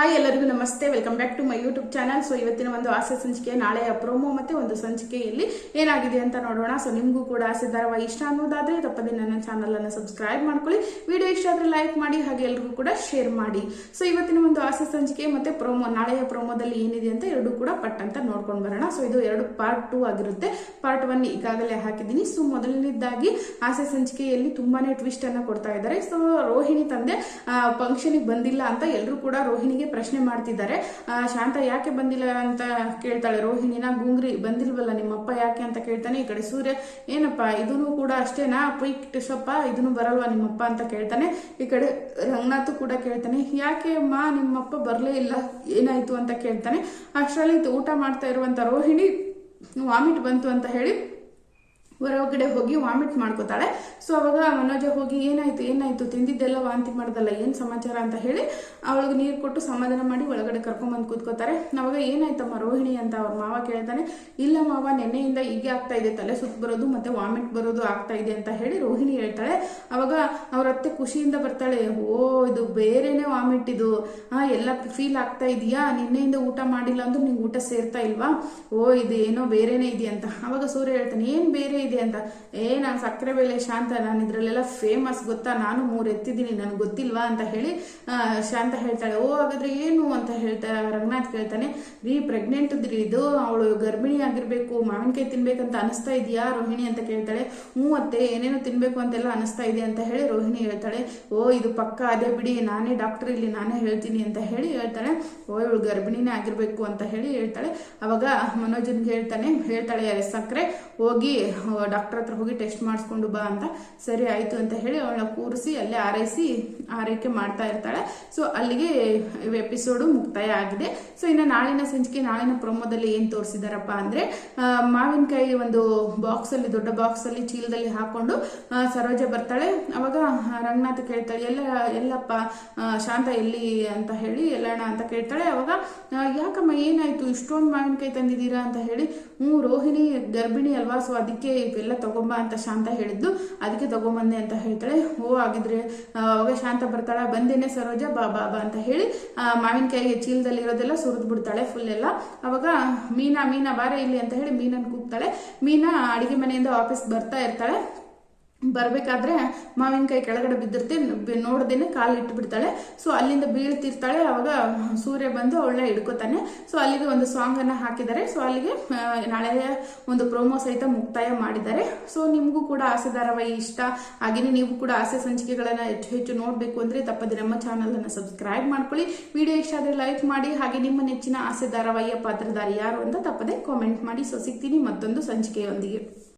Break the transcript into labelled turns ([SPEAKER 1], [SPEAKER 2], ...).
[SPEAKER 1] Hi ಎಲ್ಲರಿಗೂ ನಮಸ್ತೆ. Welcome back to my YouTube channel so ಇವತ್ತಿನ ಒಂದು ಆಸೆ ಸಂಚಿಕೆ ನಾಳೆಯ ಪ್ರೋಮೋ ಮತ್ತೆ ಒಂದು ಸಂಚಿಕೆಯಲ್ಲಿ ಏನಾಗಿದೆ ಅಂತ ನೋಡೋಣ. ಸೊ ನಿಮಗೂ ಕೂಡ ಆಸೆ ಇಷ್ಟ ಅನ್ನೋದಾದ್ರೆ ತಪ್ಪದೆ ನನ್ನ ಚಾನಲ್ ಅನ್ನು ಸಬ್ಸ್ಕ್ರೈಬ್ ಮಾಡ್ಕೊಳ್ಳಿ. ವಿಡಿಯೋ ಇಷ್ಟ ಆದ್ರೆ ಲೈಕ್ ಮಾಡಿ, ಹಾಗೆ ಎಲ್ರಿಗೂ ಕೂಡ ಶೇರ್ ಮಾಡಿ. ಸೊ ಇವತ್ತಿನ ಒಂದು ಆಸೆ ಸಂಚಿಕೆ ಮತ್ತೆ ಪ್ರೋಮೋ ನಾಳೆಯ ಪ್ರೋಮೋದಲ್ಲಿ ಏನಿದೆ ಅಂತ ಎರಡು ಕೂಡ ಪಟ್ ಅಂತ ನೋಡ್ಕೊಂಡು ಬರೋಣ. ಸೊ ಇದು ಎರಡು ಪಾರ್ಟ್ ಟೂ ಆಗಿರುತ್ತೆ. ಪಾರ್ಟ್ ಒನ್ ಈಗಾಗಲೇ ಹಾಕಿದ್ದೀನಿ. ಸೊ ಮೊದಲನೇದಾಗಿ ಆಸೆ ಸಂಚಿಕೆಯಲ್ಲಿ ತುಂಬಾನೇ ಟ್ವಿಸ್ಟ್ ಅನ್ನ ಕೊಡ್ತಾ ಇದ್ದಾರೆ. ಸೊ ರೋಹಿಣಿ ತಂದೆ ಫಂಕ್ಷನಿಗೆ ಬಂದಿಲ್ಲ ಅಂತ ಎಲ್ಲರೂ ಕೂಡ ರೋಹಿಣಿಗೆ ಪ್ರಶ್ನೆ ಮಾಡ್ತಿದ್ದಾರೆ. ಶಾಂತ ಯಾಕೆ ಬಂದಿಲ್ಲ ಅಂತ ಕೇಳ್ತಾಳೆ. ರೋಹಿಣಿನ ಗುಂಗ್ರಿ ಬಂದಿಲ್ವಲ್ಲ, ನಿಮ್ಮಪ್ಪ ಯಾಕೆ ಅಂತ ಕೇಳ್ತಾನೆ. ಈ ಕಡೆ ಸೂರ್ಯ, ಏನಪ್ಪ ಇದನ್ನು ಕೂಡ ಅಷ್ಟೇನಾ? ಪೈಕ್ ಟಿಸಪ್ಪ ಇದನ್ನು ಬರಲ್ವಾ ನಿಮ್ಮಪ್ಪ ಅಂತ ಕೇಳ್ತಾನೆ. ಈ ಕಡೆ ರಂಗನಾಥ್ ಕೂಡ ಕೇಳ್ತಾನೆ. ಯಾಕೆ ಅಮ್ಮ, ನಿಮ್ಮಪ್ಪ ಬರಲೇ ಇಲ್ಲ, ಏನಾಯ್ತು ಅಂತ ಕೇಳ್ತಾನೆ. ಅಷ್ಟರಲ್ಲಿ ಊಟ ಮಾಡ್ತಾ ಇರುವಂತ ರೋಹಿಣಿ, ವಾಮಿಟ್ ಬಂತು ಅಂತ ಹೇಳಿ ಹೊರಗಡೆ ಹೋಗಿ ವಾಮಿಟ್ ಮಾಡ್ಕೋತಾಳೆ. ಸೊ ಅವಾಗ ಮನೋಜ ಹೋಗಿ, ಏನಾಯ್ತು ಏನಾಯ್ತು? ತಿಂದಿದ್ದೆಲ್ಲ ವಾಂತಿ ಮಾಡ್ದಲ್ಲ, ಏನ್ ಸಮಾಚಾರ ಅಂತ ಹೇಳಿ ಅವಳಿಗೆ ನೀರು ಕೊಟ್ಟು ಸಮಾಧಾನ ಮಾಡಿ ಒಳಗಡೆ ಕರ್ಕೊಂಬಂದು ಕೂತ್ಕೋತಾರೆ. ಅವಾಗ ಏನಾಯ್ತಮ್ಮ ರೋಹಿಣಿ ಅಂತ ಅವ್ರ ಮಾವ ಕೇಳ್ತಾನೆ, ಇಲ್ಲ ಮಾವ, ನೆನ್ನೆಯಿಂದ ಹೀಗೆ ಆಗ್ತಾ ಇದೆ. ತಲೆ ಸುತ್ತ ಬರೋದು ಮತ್ತೆ ವಾಮಿಟ್ ಬರೋದು ಆಗ್ತಾ ಇದೆ ಅಂತ ಹೇಳಿ ರೋಹಿಣಿ ಹೇಳ್ತಾಳೆ. ಅವಾಗ ಅವ್ರ ಅತ್ತೆ ಖುಷಿಯಿಂದ ಬರ್ತಾಳೆ, ಓ, ಇದು ಬೇರೆನೆ ವಾಮಿಟ್ ಇದು. ಹಾಂ ಎಲ್ಲ ಫೀಲ್ ಆಗ್ತಾ ಇದೆಯಾ? ನಿನ್ನೆಯಿಂದ ಊಟ ಮಾಡಿಲ್ಲ ಅಂದ್ರೆ ನಿಂಗೆ ಊಟ ಸೇರ್ತಾ ಇಲ್ವಾ? ಓ, ಇದು ಏನೋ ಬೇರೆನೇ ಇದೆ ಅಂತ ಅವಾಗ ಸೂರ್ಯ ಹೇಳ್ತಾನೆ, ಏನ್ ಬೇರೆ ಅಂತ. ಏ, ನಾನು ಸಕ್ಕರೆ ಬೆಲೆ ಶಾಂತ, ನಾನು ಇದ್ರಲ್ಲೆಲ್ಲ ಫೇಮಸ್ ಗೊತ್ತಾ? ನಾನು ಮೂರ್ ಎತ್ತಿದ್ದೀನಿ, ನನಗೆ ಗೊತ್ತಿಲ್ವಾ ಅಂತ ಹೇಳಿ ಶಾಂತ ಹೇಳ್ತಾಳೆ. ಓ, ಹಾಗಾದ್ರೆ ಏನು ಅಂತ ಹೇಳ್ತಾ ರಂಗನಾಥ್ ಕೇಳ್ತಾನೆ. ರೀ ಪ್ರೆಗ್ನೆಂಟ್ ಇದ್ರಿ ಇದು. ಅವಳು ಗರ್ಭಿಣಿ ಆಗಿರ್ಬೇಕು, ಮಾವಿನಕಾಯಿ ತಿನ್ಬೇಕಂತ ಅನಿಸ್ತಾ ಇದೆಯಾ? ರೋಹಿಣಿ ಅಂತ ಕೇಳ್ತಾಳೆ. ಹ್ಞೂ ಅತ್ತೆ, ಏನೇನೋ ತಿನ್ಬೇಕು ಅಂತೆಲ್ಲ ಅನಿಸ್ತಾ ಇದೆ ಅಂತ ಹೇಳಿ ರೋಹಿಣಿ ಹೇಳ್ತಾಳೆ. ಓ, ಇದು ಪಕ್ಕ, ಅದೇ ಬಿಡಿ, ನಾನೇ ಡಾಕ್ಟರ್ ಇಲ್ಲಿ, ನಾನೇ ಹೇಳ್ತೀನಿ ಅಂತ ಹೇಳಿ ಹೇಳ್ತಾಳೆ. ಓ, ಇವಳು ಗರ್ಭಿಣಿನೇ ಆಗಿರ್ಬೇಕು ಅಂತ ಹೇಳಿ ಹೇಳ್ತಾಳೆ. ಅವಾಗ ಮನೋಜನ್ಗೆ ಹೇಳ್ತಾನೆ, ಹೇಳ್ತಾಳೆ ಸಕ್ಕರೆ, ಹೋಗಿ ಡಾಕ್ಟರ್ ಹತ್ರ ಹೋಗಿ ಟೆಸ್ಟ್ ಮಾಡಿಸ್ಕೊಂಡು ಬಾ ಅಂತ ಸರಿ ಆಯ್ತು ಅಂತ ಹೇಳಿ ಅವಳನ್ನ ಕೂರಿಸಿ ಅಲ್ಲೇ ಆರೈಸಿ, ಆರೈಕೆ ಮಾಡ್ತಾ ಇರ್ತಾಳೆ. ಸೊ ಅಲ್ಲಿಗೆ ಎಪಿಸೋಡು ಮುಕ್ತಾಯ ಆಗಿದೆ. ಸೊ ಇನ್ನು ನಾಳಿನ ಸಂಚಿಕೆ, ನಾಳಿನ ಪ್ರೊಮೋದಲ್ಲಿ ಏನು ತೋರಿಸಿದಾರಪ್ಪ ಅಂದ್ರೆ ಮಾವಿನಕಾಯಿ ಒಂದು ಬಾಕ್ಸ್ ಅಲ್ಲಿ, ದೊಡ್ಡ ಬಾಕ್ಸ್ ಅಲ್ಲಿ ಚೀಲದಲ್ಲಿ ಹಾಕೊಂಡು ಸರೋಜ ಬರ್ತಾಳೆ. ಅವಾಗ ರಂಗನಾಥ್ ಕೇಳ್ತಾಳೆ, ಎಲ್ಲ, ಎಲ್ಲಪ್ಪ ಶಾಂತ ಎಲ್ಲಿ ಅಂತ ಹೇಳಿ, ಎಲ್ಲಣ್ಣ ಅಂತ ಕೇಳ್ತಾಳೆ. ಅವಾಗ ಯಾಕಮ್ಮ ಏನಾಯ್ತು? ಇಷ್ಟೊಂದು ಮಾವಿನಕಾಯಿ ತಂದಿದ್ದೀರಾ? ಅಂತ ಹೇಳಿ, ಹ್ಞೂ ರೋಹಿಣಿ ಗರ್ಭಿಣಿ ಅಲ್ವಾ? ಸೊ ಅದಕ್ಕೆ ಇವೆಲ್ಲ ತಗೊಂಬ ಅಂತ ಶಾಂತ ಹೇಳಿದ್ಲು ಅದಕ್ಕೆ ತಗೊಂಬಂದೆ ಅಂತ ಹೇಳ್ತಾಳೆ. ಓ ಆಗಿದ್ರೆ ಅವಾಗ ಶಾಂತ ಬರ್ತಾಳೆ. ಬಂದೇನೆ ಸರೋಜ, ಬಾ ಬಾ ಬಾ ಅಂತ ಹೇಳಿ ಮಾವಿನಕಾಯಿಗೆ ಮಾವಿನಕಾಯಿ ಚೀಲದಲ್ಲಿ ಇರೋದೆಲ್ಲ ಸುರಿದು ಬಿಡ್ತಾಳೆ ಫುಲ್ ಎಲ್ಲ. ಅವಾಗ ಮೀನಾ ಮೀನಾ, ಬಾರೆ ಇಲ್ಲಿ ಅಂತ ಹೇಳಿ ಮೀನನ್ನು ಕೂಗ್ತಾಳೆ. ಮೀನಾ ಅಡಿಗೆ ಮನೆಯಿಂದ ವಾಪಸ್ ಬರ್ತಾ ಇರ್ತಾಳೆ. ಬರ್ಬೇಕಾದ್ರೆ ಮಾವಿನಕಾಯಿ ಕೆಳಗಡೆ ಬಿದ್ದಿರ್ತೆ ನೋಡ್ದೇನೆ ಕಾಲು ಇಟ್ಟು ಬಿಡ್ತಾಳೆ ಸೊ ಅಲ್ಲಿಂದ ಬೀಳ್ತಿರ್ತಾಳೆ. ಅವಾಗ ಸೂರ್ಯ ಬಂದು ಅವಳನ್ನ ಹಿಡ್ಕೋತಾನೆ. ಸೊ ಅಲ್ಲಿಗೆ ಒಂದು ಸಾಂಗನ್ನು ಹಾಕಿದ್ದಾರೆ. ಸೊ ಅಲ್ಲಿಗೆ ನಾಳೆ ಒಂದು ಪ್ರೋಮೋ ಸಹಿತ ಮುಕ್ತಾಯ ಮಾಡಿದ್ದಾರೆ. ಸೊ ನಿಮಗೂ ಕೂಡ ಆಸೆ ಧಾರಾವಾಹಿ ಇಷ್ಟ ಹಾಗೆಯೇ ನೀವು ಕೂಡ ಆಸೆ ಸಂಚಿಕೆಗಳನ್ನು ಹೆಚ್ಚು ಹೆಚ್ಚು ನೋಡಬೇಕು ಅಂದರೆ ತಪ್ಪದೆ ನಮ್ಮ ಚಾನಲನ್ನು ಸಬ್ಸ್ಕ್ರೈಬ್ ಮಾಡ್ಕೊಳ್ಳಿ. ವಿಡಿಯೋ ಇಷ್ಟ ಆದರೆ ಲೈಕ್ ಮಾಡಿ. ಹಾಗೆ ನಿಮ್ಮ ನೆಚ್ಚಿನ ಆಸೆ ಧಾರಾವಾಹಿಯ ಪಾತ್ರಧಾರಿ ಯಾರು ಅಂತ ತಪ್ಪದೆ ಕಾಮೆಂಟ್ ಮಾಡಿ. ಸೊ ಸಿಗ್ತೀನಿ ಮತ್ತೊಂದು ಸಂಚಿಕೆಯೊಂದಿಗೆ.